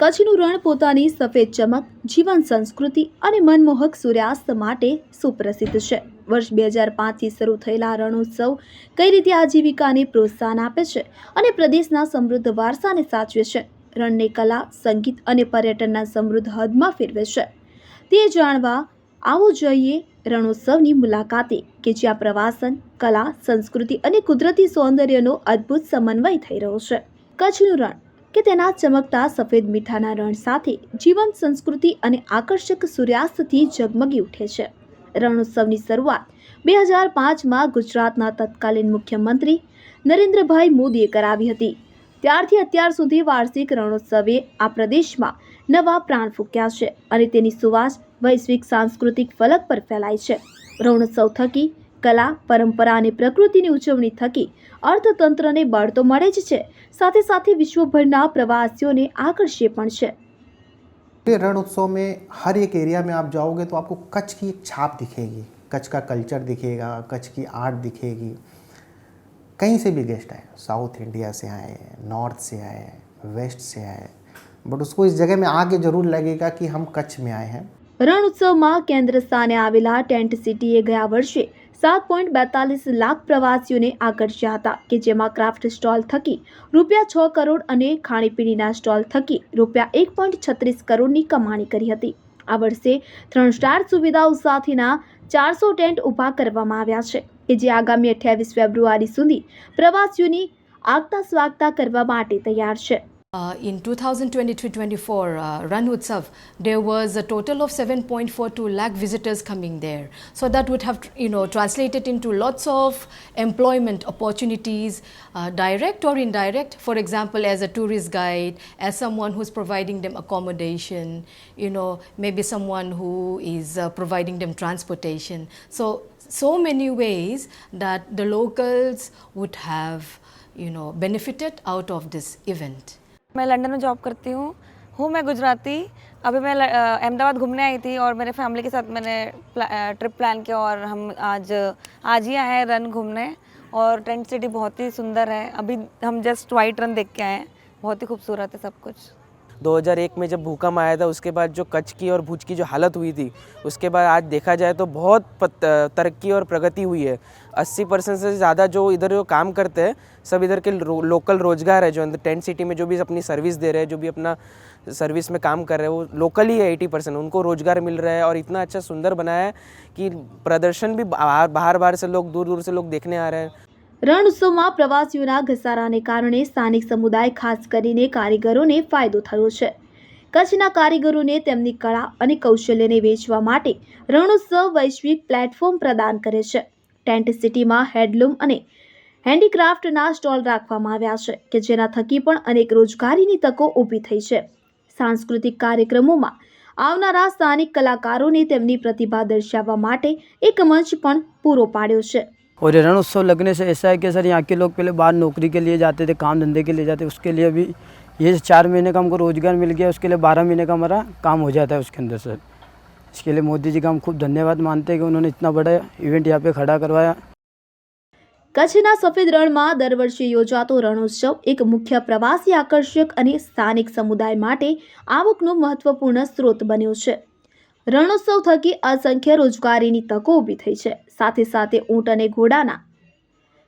કચ્છનું રણ પોતાની સફેદ ચમક જીવન સંસ્કૃતિ અને મનમોહક સૂર્યાસ્ત માટે સુપ્રસિદ્ધ છે. વર્ષ બે હજાર પાંચથી શરૂ થયેલા રણોત્સવ કઈ રીતે આજીવિકાને પ્રોત્સાહન આપે છે અને પ્રદેશના સમૃદ્ધ વારસાને સાચવે છે? રણને કલા, સંગીત અને પર્યટનના સમૃદ્ધ હદમાં ફેરવે છે. તે જાણવા આવો જોઈએ રણોત્સવની મુલાકાતે કે જ્યાં પ્રવાસન, કલા, સંસ્કૃતિ અને કુદરતી સૌંદર્યનો અદ્ભુત સમન્વય થઈ રહ્યો છે. કચ્છનું રણ કે તેના ચમકતા સફેદ મીઠાના રણ સાથે જીવંત સંસ્કૃતિ અને આકર્ષક સૂર્યાસ્તથી ઝગમગી ઉઠે છે. રણોત્સવની શરૂઆત બે હજાર પાંચમાં ગુજરાતના તત્કાલીન મુખ્યમંત્રી નરેન્દ્રભાઈ મોદીએ કરાવી હતી. ત્યારથી અત્યાર સુધી વાર્ષિક રણોત્સવે આ પ્રદેશમાં નવા પ્રાણ ફૂંક્યા છે અને તેની સુવાસ વૈશ્વિક સાંસ્કૃતિક ફલક પર ફેલાય છે. રણોત્સવ થકી કલા પરંપરા અને પ્રકૃતિની ઉજવણી થકી અર્થતંત્રને બળ તો મળે જ છે સાથે સાથે વિશ્વભરના પ્રવાસીઓને આકર્ષે પણ છે ये रण उत्सव में हर एक एरिया में आप जाओगे तो आपको कच्छ की एक छाप दिखेगी कच्छ का कल्चर दिखेगा कच्छ की आर्ट दिखेगी कहीं से भी गेस्ट आए साउथ इंडिया से आए नॉर्थ से आए वेस्ट से आए बट उसको इस जगह में आके ज़रूर लगेगा कि हम कच्छ में आए हैं રણ ઉત્સવમાં કેન્દ્ર સ્થાને આવેલા ટેન્ટ સિટીએ ગયા વર્ષે સાત પોઈન્ટ બેતાલીસ લાખ પ્રવાસીઓને આકર્ષ્યા હતા કે જેમાં ક્રાફ્ટ સ્ટોલ થકી રૂપિયા છ કરોડ અને ખાણીપીણીના સ્ટોલ થકી રૂપિયા એક પોઈન્ટ છત્રીસ કરોડની કમાણી કરી હતી. આ વર્ષે ત્રણ સ્ટાર સુવિધાઓ સાથેના ચારસો ટેન્ટ ઊભા કરવામાં આવ્યા છે કે જે આગામી અઠ્યાવીસ ફેબ્રુઆરી સુધી પ્રવાસીઓની આગતા સ્વાગતા કરવા માટે તૈયાર છે. Uh, in 2023-24 uh, Utsav, there was a total of 7.42 lakh visitors coming there. So that would have, you know, translated into lots of employment opportunities, uh, direct or indirect. For example, as a tourist guide, as someone who's providing them accommodation, you know, maybe someone who is uh, providing them transportation. So so many ways that the locals would have, you know, benefited out of this event. मैं London में job करती हूँ। हूँ मैं गुजराती। अभी मैं अहमदाबाद घूमने आई थी और मेरे फैमिली के साथ मैंने प्ला, ट्रिप प्लान किया और हम आज आज ही आए हैं रन घूमने और टेंट सिटी बहुत ही सुंदर है। अभी हम जस्ट वाइट रन देख के आए हैं। बहुत ही खूबसूरत है सब कुछ। 2001 में जब भूकंप आया था उसके बाद जो कच्छ की और भुज की जो हालत हुई थी उसके बाद आज देखा जाए तो बहुत तरक्की और प्रगति हुई है। 80 परसेंट से ज़्यादा जो इधर जो काम करते हैं सब इधर के रो, लोकल रोज़गार है जो अंदर टेंट सिटी में जो भी अपनी सर्विस दे रहे हैं जो भी अपना सर्विस में काम कर रहे हैं वो लोकल ही है एटी परसेंट उनको रोज़गार मिल रहा है और इतना अच्छा सुंदर बनाया है कि प्रदर्शन भी बाहर बाहर बाहर से लोग दूर दूर से लोग देखने आ रहे हैं। રણ ઉત્સવમાં પ્રવાસીઓના ઘસારાને કારણે સ્થાનિક સમુદાય ખાસ કરીને કારીગરોને ફાયદો થયો છે. કચ્છના કારીગરોને તેમની કળા અને કૌશલ્યને વેચવા માટે રણોત્સવ વૈશ્વિક પ્લેટફોર્મ પ્રદાન કરે છે. ટેન્ટ સિટીમાં હેન્ડલૂમ અને હેન્ડીક્રાફ્ટના સ્ટોલ રાખવામાં આવ્યા છે કે જેના થકી પણ અનેક રોજગારીની તકો ઊભી થઈ છે. સાંસ્કૃતિક કાર્યક્રમોમાં આવનારા સ્થાનિક કલાકારોને તેમની પ્રતિભા દર્શાવવા માટે એક મંચ પણ પૂરો પાડ્યો છે. और ये रण उत्सव लगने से ऐसा है कि सर यहाँ के लोग पहले बाहर नौकरी के लिए जाते थे काम धंधे के लिए जाते उसके लिए अभी ये चार महीने का हमको रोजगार मिल गया उसके लिए बारह महीने का हमारा काम हो जाता है उसके अंदर सर इसके लिए मोदी जी का हम खूब धन्यवाद मानते हैं कि उन्होंने इतना बड़ा इवेंट यहाँ पे खड़ा करवाया કચ્છના સફેદ રણમાં દર વર્ષે યોજાતો રણોત્સવ એક મુખ્ય પ્રવાસી આકર્ષક અને સ્થાનિક સમુદાય માટે આવકનો મહત્વપૂર્ણ સ્ત્રોત બન્યો છે રણોત્સવ થકી અસંખ્ય રોજગારીની તકો ઊભી થઈ છે. સાથે સાથે ઊંટ અને ઘોડાના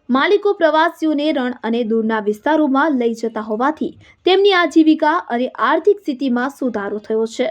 માલિકો પ્રવાસીઓને રણ અને દૂરના વિસ્તારોમાં લઈ જતા હોવાથી તેમની આજીવિકા અને આર્થિક સ્થિતિમાં સુધારો થયો છે.